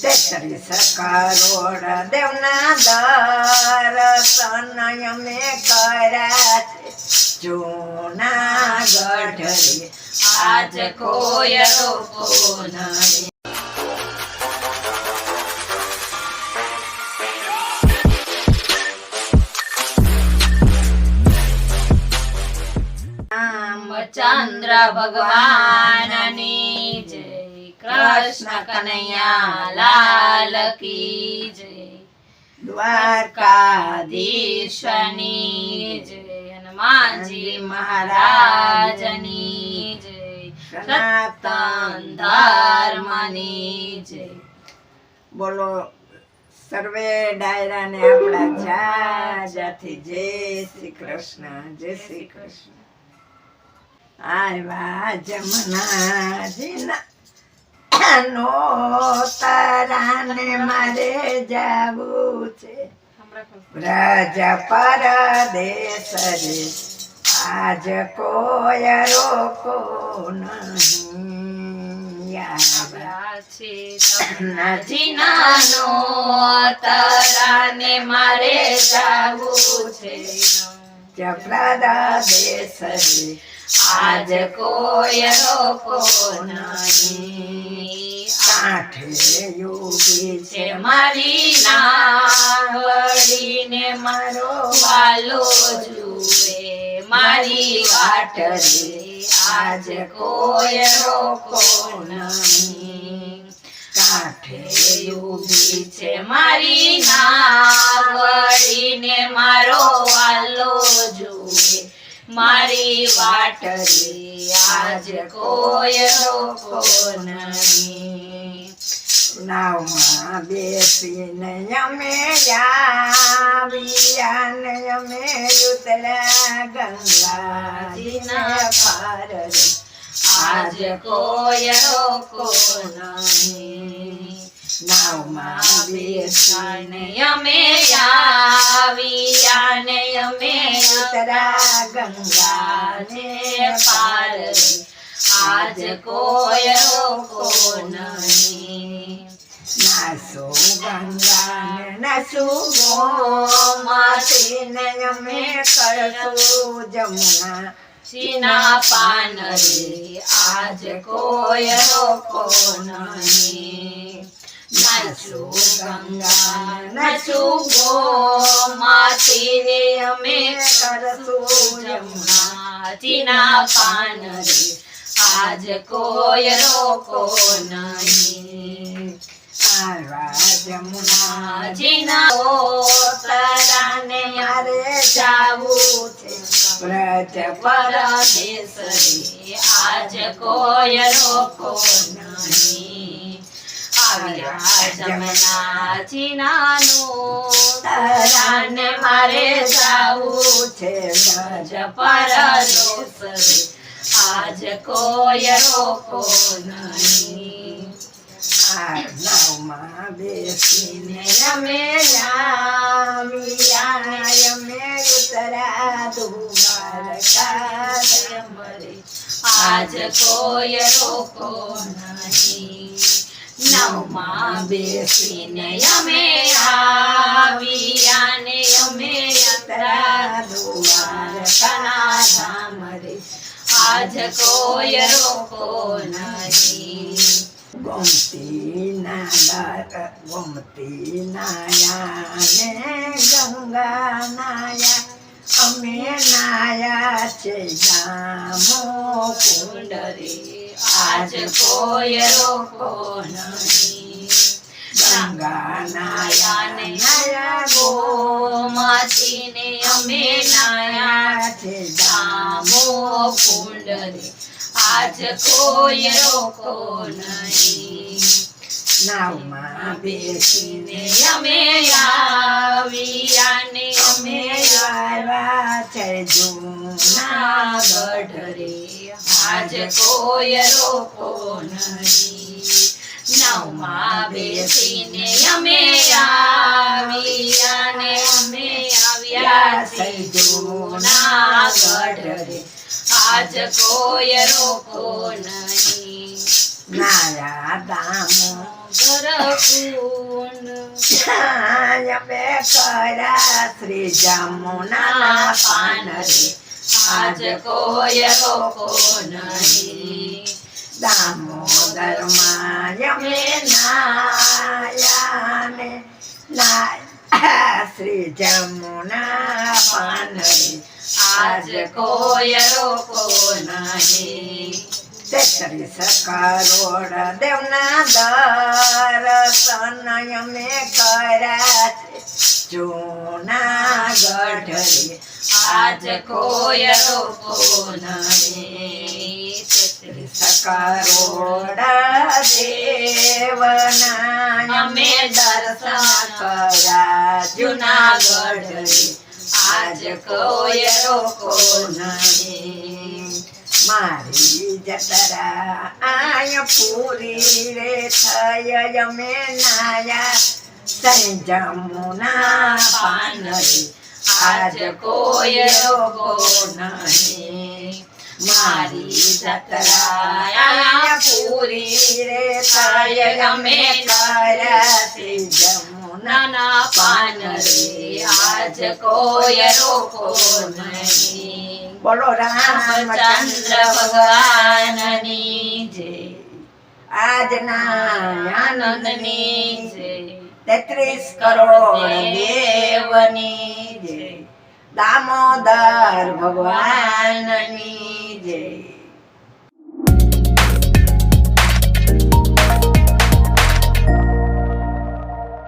તેત્રીસ કરોડ દેવના દર્શન અમે કર્યા છે જૂનાગઢ આજ કોઈ રોકો નહીં. રામચંદ્ર ભગવાનની જય. કૃષ્ણ કનૈયા લાલ કી જય. દ્વારકાધીશની જય. હનુમાનજી મહારાજની જય. સનાતન ધર્મની જય. બોલો, સર્વે ડાયરાને આપણા જાજાથી જય શ્રી કૃષ્ણ, જય શ્રી કૃષ્ણ. આવ્યા જમનાજીના નો તારાને મારે જાવું છે. વ્રજ પરદેશ રે, આજ કોય રોકો નહીં છે નાજી નાનો તારાને મારે જાવું છે. જપરાદા દેશ આજ કોઈ રોકો નહીં. કાંઠે યોગી છે મારી નાવડીને મારો વાલો જુએ. મારી વાટ રે આજ કોઈ નહીં. કાંઠે યોગી છે મારી નાવડીને મારો વાલો મારી વાટ રે, આજ કોઈ રોકો નહીં. નાવમાં બેસીને અમે આવ્યા અમે ઉતર્યા ગંગાજીના પાર આજ કોઈ રોકો નહીં. નાવમાં બેસીને અમે આવ્યા અમે ઉતરા ગંગાને ગંગાને પાર આજ કોઈ રોકો નહીં નાસો ગંગાને નાસુ ગોમતીને અમે કરશું જમુના સીના પાન રે આજ કોઈ રોકો નહીં પાન આજ કોઈ રોકો નહીં જમુના જીના મારે જાવું વ્રત વ્રજ પરદેશ રે આજ કોઈ રોકો નહીં. આવ્યા જમના ચીનાનું તરાને મારે જાવું છે જ રે આજ કોઈ રોકો નહીં. આ નાવમાં બેસીને અમે આવ્યા અમે ઉતરા દ્વારકા મરે આજ કોઈ રોકો નહીં. નવમાં બેસીને અમે આવ્યા ને અમે યાત્રા દ્વારકાના ધામ રે આજ કોઈ રોકો નહીં ગોમતી નાયા ગોમતી નાયા ને ગંગા નાયા, અમે નાયા છે, જામો કુંડ રે આજ કોઈ રોકો નહીં. ગંગા નાયા ને નાયા ગોમાતીને અમે નાયા. જામો કુંડ આજ કોઈ રોકો નહીં. નાવમાં બેસીને અમે આવ્યાને અમે આવ્યા છે જૂના જૂનાગઢ રે આજ કોઈ રોકો નહીં નાવમાં બેસીને અમે આવ્યાને અમે આવ્યા છે જૂનાગઢ રે આજ કોઈ રોકો નહીં નાયા દામો શ્રી જમુના પાન આજ કોઈ રોકો નહીં. દામોદરમાં અમે નાયા ને શ્રી જમુના પાન આજ કોઈ રોકો નહીં. તેત્રીસ કરોડ દેવના દર્શન અમે કર્યા છે જૂનાગઢ રે આજ કોઈ રોકો નહીં તેત્રીસ કરોડ દેવના અમે દર્શન કર્યા. જૂનાગઢ રે આજ કોઈ રોકો નહીં મારી જતરા આય પૂરી રે થય અમે નાયા સંજમુના પાનરી આજ કોઈ રોકો નહીં મારી જતરા આય પૂરી રે થય અમે કર્યા જમુના પાનરી પાન આજ કોઈ રોકો નહીં. બોલો રામચંદ્ર ભગવાનની જય. આજના આનંદની જય. તેત્રીસ કરોડ દેવની જય. દામોદર ભગવાનની જય.